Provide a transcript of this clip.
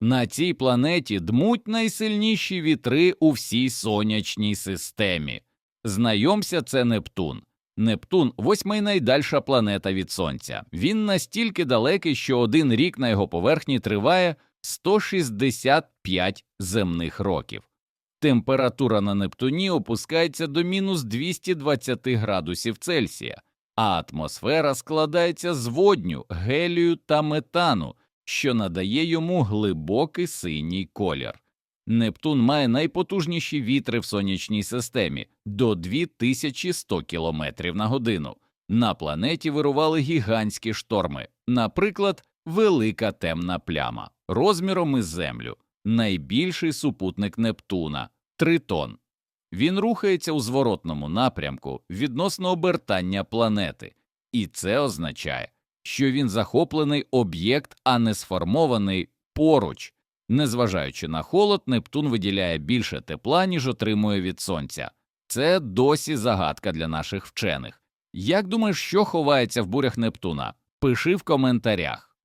На цій планеті дмуть найсильніші вітри у всій сонячній системі. Знайомся, це Нептун. Нептун восьма й найдальша планета від Сонця. Він настільки далекий, що один рік на його поверхні триває 165 земних років. Температура на Нептуні опускається до мінус 220 градусів Цельсія, а атмосфера складається з водню, гелію та метану, що надає йому глибокий синій колір. Нептун має найпотужніші вітри в сонячній системі до 2100 км на годину. На планеті вирували гігантські шторми, наприклад, велика темна пляма розміром із Землю, найбільший супутник Нептуна Тритон. Він рухається у зворотному напрямку відносно обертання планети, і це означає, що він захоплений об'єкт, а не сформований поруч. Незважаючи на холод, Нептун виділяє більше тепла, ніж отримує від сонця. Це досі загадка для наших вчених. Як думаєш, що ховається в бурях Нептуна? Пиши в коментарях.